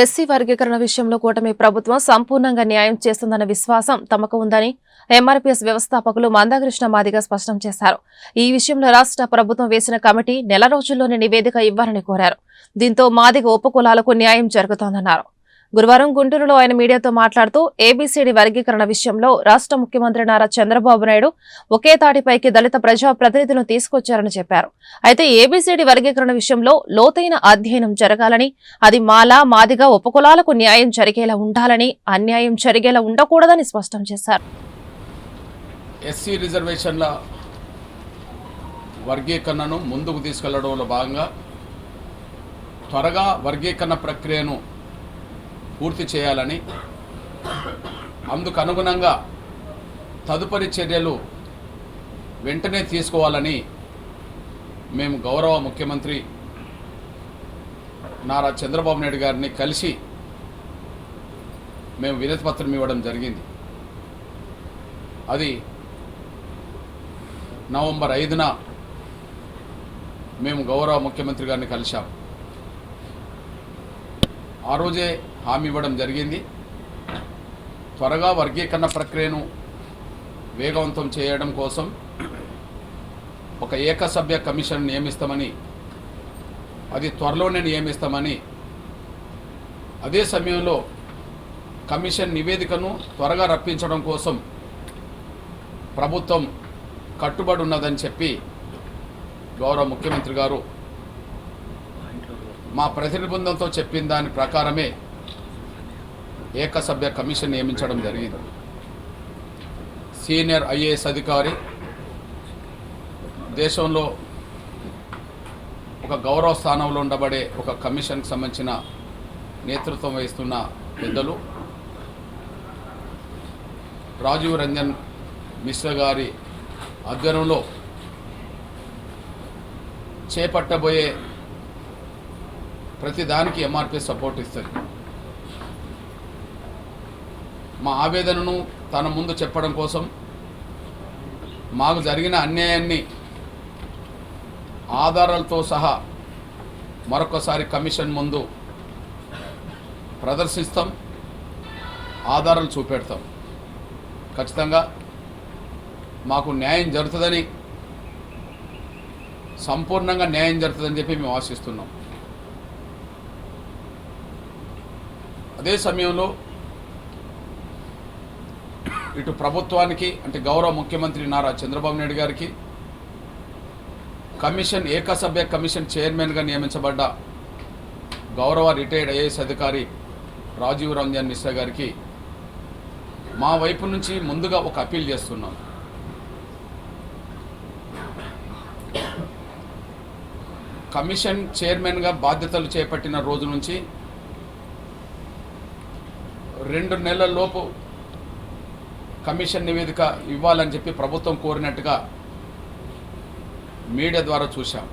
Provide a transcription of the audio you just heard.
SC వర్గీకరణ విషయంలో కూటమి ప్రభుత్వం సంపూర్ణంగా న్యాయం చేస్తుందన్న విశ్వాసం తమకు ఉందని ఎంఆర్పీఎస్ వ్యవస్థాపకులు మందాకృష్ణ మాదిగ స్పష్టం చేశారు. ఈ విషయంలో రాష్ట్ర ప్రభుత్వం వేసిన కమిటీ నెల రోజుల్లోనే నివేదిక ఇవ్వాలని కోరారు. దీంతో మాదిగ ఉపకులాలకు న్యాయం జరుగుతోందన్నారు. గురువారం గుంటూరులో ఆయన మీడియాతో మాట్లాడుతూ ఏబీసీడీ వర్గీకరణ విషయంలో రాష్ట్ర ముఖ్యమంత్రి నారా చంద్రబాబు నాయుడు ఒకే తాటిపైకి దళిత ప్రజాప్రతినిధులను తీసుకొచ్చారని చెప్పారు. అయితే ఏబీసీడీ వర్గీకరణ విషయంలో లోతైన అధ్యయనం జరగాలని అది మాలా మాదిగా ఉపకులాలకు న్యాయం జరిగేలా ఉండాలని అన్యాయం జరిగేలా ఉండకూడదని స్పష్టం చేశారు. ఎస్సీ రిజర్వేషన్ల వర్గీకరణను ముందుకు తీసుకెళ్ళడంలో భాగంగా త్వరగా వర్గీకరణ ప్రక్రియను పూర్తి చేయాలని. అందుకు అనుగుణంగా తదుపరి చర్యలు వెంటనే తీసుకోవాలని మేము గౌరవ ముఖ్యమంత్రి నారా చంద్రబాబు నాయుడు గారిని కలిసి మేము వినతిపత్రం ఇవ్వడం జరిగింది. అది నవంబర్ ఐదున మేము గౌరవ ముఖ్యమంత్రి గారిని కలిశాం. ఆ రోజే హామీ ఇవ్వడం జరిగింది. త్వరగా వర్గీకరణ ప్రక్రియను వేగవంతం చేయడం కోసం ఒక ఏకసభ్య కమిషన్ నియమిస్తామని అది త్వరలోనే నియమిస్తామని అదే సమయంలో కమిషన్ నివేదికను త్వరగా రప్పించడం కోసం ప్రభుత్వం కట్టుబడి ఉన్నదని చెప్పి గౌరవ ముఖ్యమంత్రి గారు మా ప్రతినిధి బృందంతో చెప్పిన దాని ప్రకారమే ఏకసభ్య కమిషన్ నియమించడం జరిగింది. సీనియర్ ఐఏఎస్ అధికారి దేశంలో ఒక గౌరవ స్థానంలో ఉండబడే ఒక కమిషన్కి సంబంధించిన నేతృత్వం వహిస్తున్న పెద్దలు రాజీవ్ రంజన్ మిశ్రా గారి ఆధ్వర్యంలో చేపట్టబోయే ప్రతి దానికి ఎంఆర్పీ సపోర్ట్ ఇస్తుంది. మా ఆవేదనను తన ముందు చెప్పడం కోసం మాకు జరిగిన అన్యాయాన్ని ఆధారాలతో సహా మరొకసారి కమిషన్ ముందు ప్రదర్శిస్తాం ఆధారాలు చూపెడతాం. ఖచ్చితంగా మాకు న్యాయం జరుగుతుందని సంపూర్ణంగా న్యాయం జరుగుతుందని చెప్పి మేము ఆశిస్తున్నాం. అదే సమయంలో ఇటు ప్రభుత్వానికి అంటే గౌరవ ముఖ్యమంత్రి నారా చంద్రబాబు నాయుడు గారికి కమిషన్ ఏకసభ్య కమిషన్ చైర్మన్గా నియమించబడ్డ గౌరవ రిటైర్డ్ ఐఏఎస్ అధికారి రాజీవ్ రంజన్ మిశ్రా గారికి మా వైపు నుంచి ముందుగా ఒక అప్పీల్ చేస్తున్నాం. కమిషన్ చైర్మన్గా బాధ్యతలు చేపట్టిన రోజు నుంచి రెండు నెలల లోపు కమిషన్ నివేదిక ఇవ్వాలని చెప్పి ప్రభుత్వం కోరినట్టుగా మీడియా ద్వారా చూశాం.